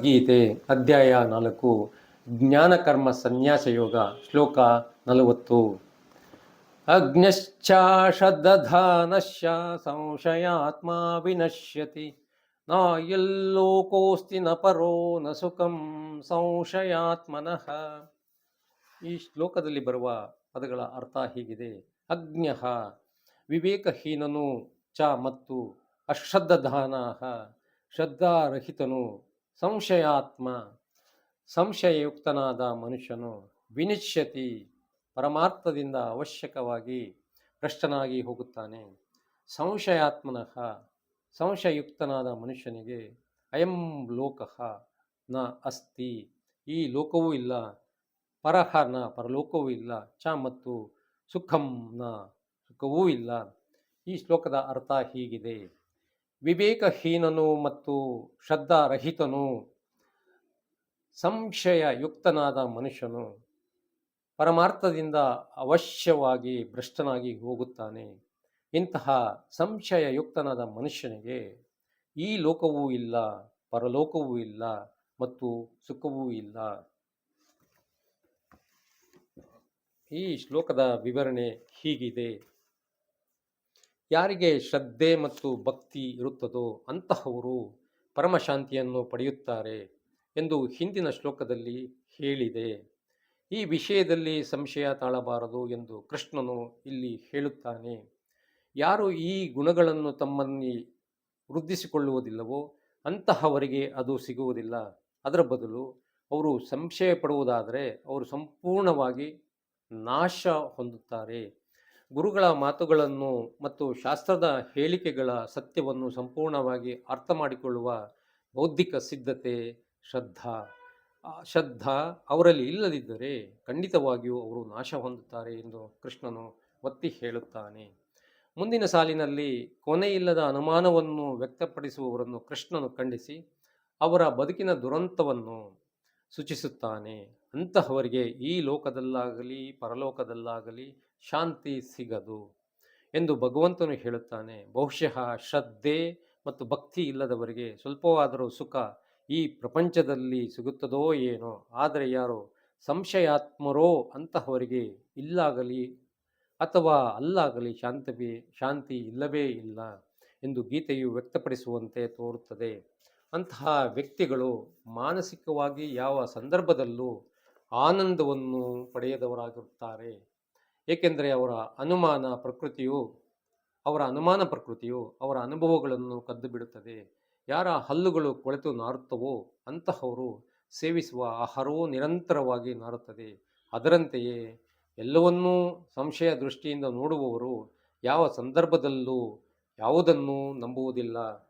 ಗೀತೆ ಅಧ್ಯಾಯ ನಾಲ್ಕು ಜ್ಞಾನಕರ್ಮ ಸನ್ಯಾಸ ಯೋಗ, ಶ್ಲೋಕ ನಲವತ್ತು. ಅಗ್ನಶ್ಚಾಷದಧಾನಶ್ಯ ಸಂಶಯಾತ್ಮ ವಿನಶ್ಯತಿ. ನ ಎಲ್ಲೋಕೋಸ್ತಿ ನ ಪರೋ ನ ಸುಖಂ ಸಂಶಯಾತ್ಮನಃ. ಈ ಶ್ಲೋಕದಲ್ಲಿ ಬರುವ ಪದಗಳ ಅರ್ಥ ಹೀಗಿದೆ. ಅಜ್ಞಃ ವಿವೇಕಹೀನನು ಚ ಮತ್ತು ಅಶ್ರದ್ಧಾನ ಶ್ರದ್ಧಾರಹಿತನು ಸಂಶಯಾತ್ಮ, ಸಂಶಯಯುಕ್ತನಾದ ಮನುಷ್ಯನು ವಿನಿಶ್ಯತಿ ಪರಮಾರ್ಥದಿಂದ ಅವಶ್ಯಕವಾಗಿ ಭ್ರಷ್ಟನಾಗಿ ಹೋಗುತ್ತಾನೆ. ಸಂಶಯಾತ್ಮನಃ ಸಂಶಯಯುಕ್ತನಾದ ಮನುಷ್ಯನಿಗೆ ಅಯಂ ಲೋಕಃ ನ ಅಸ್ತಿ. ಈ ಲೋಕವೂ ಇಲ್ಲ, ಪರಹ ನ ಪರಲೋಕವೂ ಇಲ್ಲ, ಚ ಮತ್ತು ಸುಖಂ ನ ಸುಖವೂ ಇಲ್ಲ. ಈ ಶ್ಲೋಕದ ಅರ್ಥ ಹೀಗಿದೆ. ವಿವೇಕಹೀನನು ಮತ್ತು ಶ್ರದ್ಧಾರಹಿತನು, ಸಂಶಯಯುಕ್ತನಾದ ಮನುಷ್ಯನು ಪರಮಾರ್ಥದಿಂದ ಅವಶ್ಯವಾಗಿ ಭ್ರಷ್ಟನಾಗಿ ಹೋಗುತ್ತಾನೆ. ಇಂತಹ ಸಂಶಯಯುಕ್ತನಾದ ಮನುಷ್ಯನಿಗೆ ಈ ಲೋಕವೂ ಇಲ್ಲ, ಪರಲೋಕವೂ ಇಲ್ಲ ಮತ್ತು ಸುಖವೂ ಇಲ್ಲ. ಈ ಶ್ಲೋಕದ ವಿವರಣೆ ಹೀಗಿದೆ. ಯಾರಿಗೆ ಶ್ರದ್ಧೆ ಮತ್ತು ಭಕ್ತಿ ಇರುತ್ತದೋ ಅಂತಹವರು ಪರಮಶಾಂತಿಯನ್ನು ಪಡೆಯುತ್ತಾರೆ ಎಂದು ಹಿಂದಿನ ಶ್ಲೋಕದಲ್ಲಿ ಹೇಳಿದೆ. ಈ ವಿಷಯದಲ್ಲಿ ಸಂಶಯ ತಾಳಬಾರದು ಎಂದು ಕೃಷ್ಣನು ಇಲ್ಲಿ ಹೇಳುತ್ತಾನೆ. ಯಾರು ಈ ಗುಣಗಳನ್ನು ತಮ್ಮಲ್ಲಿ ವೃದ್ಧಿಸಿಕೊಳ್ಳುವುದಿಲ್ಲವೋ ಅಂತಹವರಿಗೆ ಅದು ಸಿಗುವುದಿಲ್ಲ. ಅದರ ಬದಲು ಅವರು ಸಂಶಯ ಪಡುವುದಾದರೆ ಅವರು ಸಂಪೂರ್ಣವಾಗಿ ನಾಶ ಹೊಂದುತ್ತಾರೆ. ಗುರುಗಳ ಮಾತುಗಳನ್ನು ಮತ್ತು ಶಾಸ್ತ್ರದ ಹೇಳಿಕೆಗಳ ಸತ್ಯವನ್ನು ಸಂಪೂರ್ಣವಾಗಿ ಅರ್ಥ ಮಾಡಿಕೊಳ್ಳುವ ಬೌದ್ಧಿಕ ಸಿದ್ಧತೆ, ಶ್ರದ್ಧಾ. ಶ್ರದ್ಧಾ ಅವರಲ್ಲಿ ಇಲ್ಲದಿದ್ದರೆ ಖಂಡಿತವಾಗಿಯೂ ಅವರು ನಾಶ ಹೊಂದುತ್ತಾರೆ ಎಂದು ಕೃಷ್ಣನು ಒತ್ತಿ ಹೇಳುತ್ತಾನೆ. ಮುಂದಿನ ಸಾಲಿನಲ್ಲಿ ಕೊನೆಯಿಲ್ಲದ ಅನುಮಾನವನ್ನು ವ್ಯಕ್ತಪಡಿಸುವವರನ್ನು ಕೃಷ್ಣನು ಖಂಡಿಸಿ, ಅವರ ಬದುಕಿನ ದುರಂತವನ್ನು ಸೂಚಿಸುತ್ತಾನೆ. ಅಂತಹವರಿಗೆ ಈ ಲೋಕದಲ್ಲಾಗಲಿ, ಪರಲೋಕದಲ್ಲಾಗಲಿ ಶಾಂತಿ ಸಿಗದು ಎಂದು ಭಗವಂತನು ಹೇಳುತ್ತಾನೆ. ಬಹುಶಃ ಶ್ರದ್ಧೆ ಮತ್ತು ಭಕ್ತಿ ಇಲ್ಲದವರಿಗೆ ಸ್ವಲ್ಪವಾದರೂ ಸುಖ ಈ ಪ್ರಪಂಚದಲ್ಲಿ ಸಿಗುತ್ತದೋ ಏನೋ. ಆದರೆ ಯಾರು ಸಂಶಯಾತ್ಮರೋ ಅಂತಹವರಿಗೆ ಇಲ್ಲಾಗಲಿ ಅಥವಾ ಅಲ್ಲಾಗಲಿ ಶಾಂತವೇ, ಶಾಂತಿ ಇಲ್ಲವೇ ಇಲ್ಲ ಎಂದು ಗೀತೆಯು ವ್ಯಕ್ತಪಡಿಸುವಂತೆ ತೋರುತ್ತದೆ. ಅಂತಹ ವ್ಯಕ್ತಿಗಳು ಮಾನಸಿಕವಾಗಿ ಯಾವ ಸಂದರ್ಭದಲ್ಲೂ ಆನಂದವನ್ನು ಪಡೆಯದವರಾಗಿರುತ್ತಾರೆ. ಏಕೆಂದರೆ ಅವರ ಅನುಮಾನ ಪ್ರಕೃತಿಯು, ಅವರ ಅನುಮಾನ ಪ್ರಕೃತಿಯು ಅವರ ಅನುಭವಗಳನ್ನು ಕದ್ದು ಬಿಡುತ್ತದೆ ಯಾರ ಹಲ್ಲುಗಳು ಕೊಳೆತು ನಾರುತ್ತವೋ ಅಂತಹವರು ಸೇವಿಸುವ ಆಹಾರವೂ ನಿರಂತರವಾಗಿ ನಾರುತ್ತದೆ. ಅದರಂತೆಯೇ ಎಲ್ಲವನ್ನೂ ಸಂಶಯ ದೃಷ್ಟಿಯಿಂದ ನೋಡುವವರು ಯಾವ ಸಂದರ್ಭದಲ್ಲೂ ಯಾವುದನ್ನೂ ನಂಬುವುದಿಲ್ಲ.